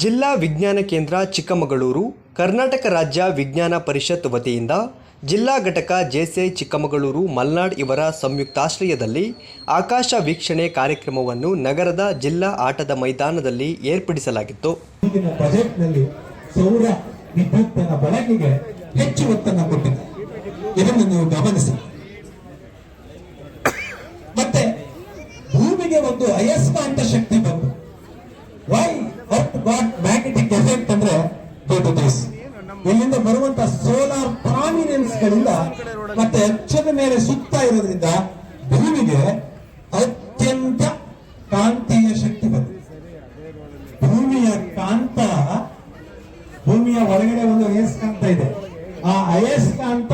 ಜಿಲ್ಲಾ ವಿಜ್ಞಾನ ಕೇಂದ್ರ ಚಿಕ್ಕಮಗಳೂರು, ಕರ್ನಾಟಕ ರಾಜ್ಯ ವಿಜ್ಞಾನ ಪರಿಷತ್ ವತಿಯಿಂದ ಜಿಲ್ಲಾ ಘಟಕ ಜೆಸಿಐ ಚಿಕ್ಕಮಗಳೂರು ಮಲ್ನಾಡ್ ಇವರ ಸಂಯುಕ್ತಾಶ್ರಯದಲ್ಲಿ ಆಕಾಶ ವೀಕ್ಷಣೆ ಕಾರ್ಯಕ್ರಮವನ್ನು ನಗರದ ಜಿಲ್ಲಾ ಆಟದ ಮೈದಾನದಲ್ಲಿ ಏರ್ಪಡಿಸಲಾಗಿತ್ತು. ಸೌರ ಬಳಕೆಗೆ ಹೆಚ್ಚು ಒತ್ತನ್ನು ಕೊಟ್ಟಿದೆ. ಇದನ್ನು ಗಮನಿಸಿ. ಮತ್ತೆ ಭೂಮಿಗೆ ಒಂದು ಅಯಸ್ಕಾಂತ ಶಕ್ತಿ ಗಾಟ್ ಮ್ಯಾಗ್ನೆಟಿಕ್ ಎಫೆಕ್ಟ್ ಅಂದ್ರೆ ಇಲ್ಲಿಂದ ಬರುವಂತ ಸೋಲಾರ್ ಪ್ರಾಮಿನೆನ್ಸ್ ಗಳಿಂದ ಮತ್ತೆ ಅಚ್ಚದ ಮೇಲೆ ಸುತ್ತ ಇರೋದ್ರಿಂದ ಭೂಮಿಗೆ ಅತ್ಯಂತ ಕಾಂತೀಯ ಶಕ್ತಿ ಬಂದಿದೆ. ಭೂಮಿಯ ಕಾಂತ, ಭೂಮಿಯ ಒಳಗಡೆ ಒಂದು ಅಯಸ್ಕಾಂತ ಇದೆ. ಆ ಅಯಸ್ಕಾಂತ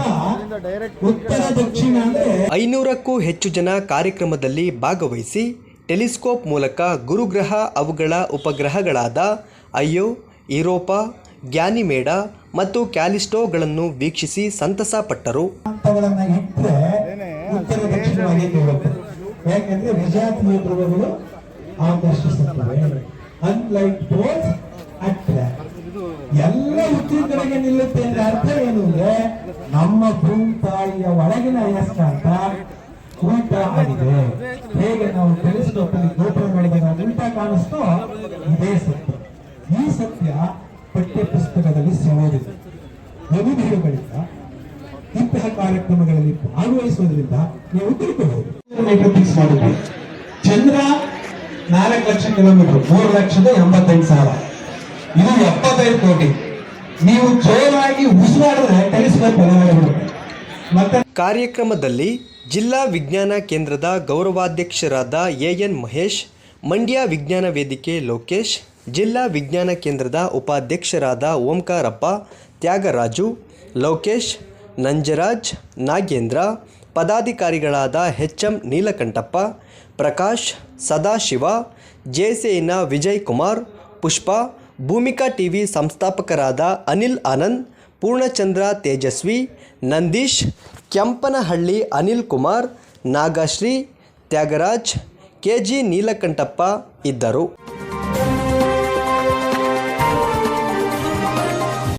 ಉತ್ತರ, ದಕ್ಷಿಣ ಅಂದ್ರೆ ಐನೂರಕ್ಕೂ ಹೆಚ್ಚು ಜನ ಕಾರ್ಯಕ್ರಮದಲ್ಲಿ ಭಾಗವಹಿಸಿ ಟೆಲಿಸ್ಕೋಪ್ ಮೂಲಕ ಗುರುಗ್ರಹ ಅವುಗಳ ಉಪಗ್ರಹಗಳಾದ ಅಯ್ಯೋ ಯುರೋಪಾ ಗ್ಯಾನಿಮೇಡ ಮತ್ತು ಕ್ಯಾಲಿಸ್ಟೋಗಳನ್ನು ವೀಕ್ಷಿಸಿ ಸಂತಸ ಪಟ್ಟರು ಎಲ್ಲ ಉತ್ತರ ಕಡೆಗೆ ನಿಲ್ಲುತ್ತೆ ಅಂದ್ರೆ ಅರ್ಥ ಏನು ಅಂದ್ರೆ ನಮ್ಮ ಭೂಮಿ ತಾಯಿಯ ಒಳಗಿನ ಅಯಸ್ಕಾಂತ ಉಲ್ಟಾ ಆಗಿದೆ. ಹೇಗೆ ನಾವು ಬೆಳೆಸಿದ ಗೋಪುರಗಳಿಗೆ ನಾವು ಉಲ್ಟಾ ಕಾಣಿಸ್ತೋ ಇದೇ ಸತ್ಯ. ಈ ಸತ್ಯ ಪಠ್ಯ ಪುಸ್ತಕದಲ್ಲಿ ಸಿಗೋದಿಲ್ಲ ಅನುಭವಗಳಿಂದ ಇಂತಹ ಕಾರ್ಯಕ್ರಮಗಳಲ್ಲಿ ಭಾಗವಹಿಸುವುದರಿಂದ ನೀವು ತಿಳ್ಕೋಬಹುದು ಮಾಡಿದ್ವಿ ಚಂದ್ರ ನಾಲ್ಕು ಲಕ್ಷ ಕಿಲೋಮೀಟರ್ ಮೂರು ಲಕ್ಷದ ಎಂಬತ್ತೈದು ಸಾವಿರ. ಇದು ಎಪ್ಪತ್ತೈದು ಕೋಟಿ. ನೀವು ಜೋರಾಗಿ ಉಸಿರಾಡಿದ್ರೆ ಟೆಲಿಸ್ಕೋಪ್ ಬದಲಾಗಿ ಮತ್ತೆ ಕಾರ್ಯಕ್ರಮದಲ್ಲಿ ಜಿಲ್ಲಾ ವಿಜ್ಞಾನ ಕೇಂದ್ರದ ಗೌರವಾಧ್ಯಕ್ಷರಾದ ಎಎನ್ ಮಹೇಶ್, ಮಂಡ್ಯ ವಿಜ್ಞಾನ ವೇದಿಕೆ ಲೋಕೇಶ್, ಜಿಲ್ಲಾ ವಿಜ್ಞಾನ ಕೇಂದ್ರದ ಉಪಾಧ್ಯಕ್ಷರಾದ ಓಂಕಾರಪ್ಪ, ತ್ಯಾಗರಾಜು, ಲೋಕೇಶ್, ನಂಜರಾಜ್, ನಾಗೇಂದ್ರ, ಪದಾಧಿಕಾರಿಗಳಾದ ಎಚ್ ಎಂ ನೀಲಕಂಠಪ್ಪ, ಪ್ರಕಾಶ್, ಸದಾಶಿವ ಜೆಸಿಐನ ವಿಜಯ್ ಕುಮಾರ್, ಪುಷ್ಪ, ಭೂಮಿಕಾ ಟಿವಿ ಸಂಸ್ಥಾಪಕರಾದ ಅನಿಲ್ ಆನಂದ್ ಪೂರ್ಣಚಂದ್ರ ತೇಜಸ್ವಿ ನಂದೀಶ್ ಕೆಂಪನಹಳ್ಳಿ ಅನಿಲ್ ಕುಮಾರ್ ನಾಗಶ್ರೀ ತ್ಯಾಗರಾಜ್ ಕೆಜಿ ನೀಲಕಂಠಪ್ಪ ಇದ್ದರು.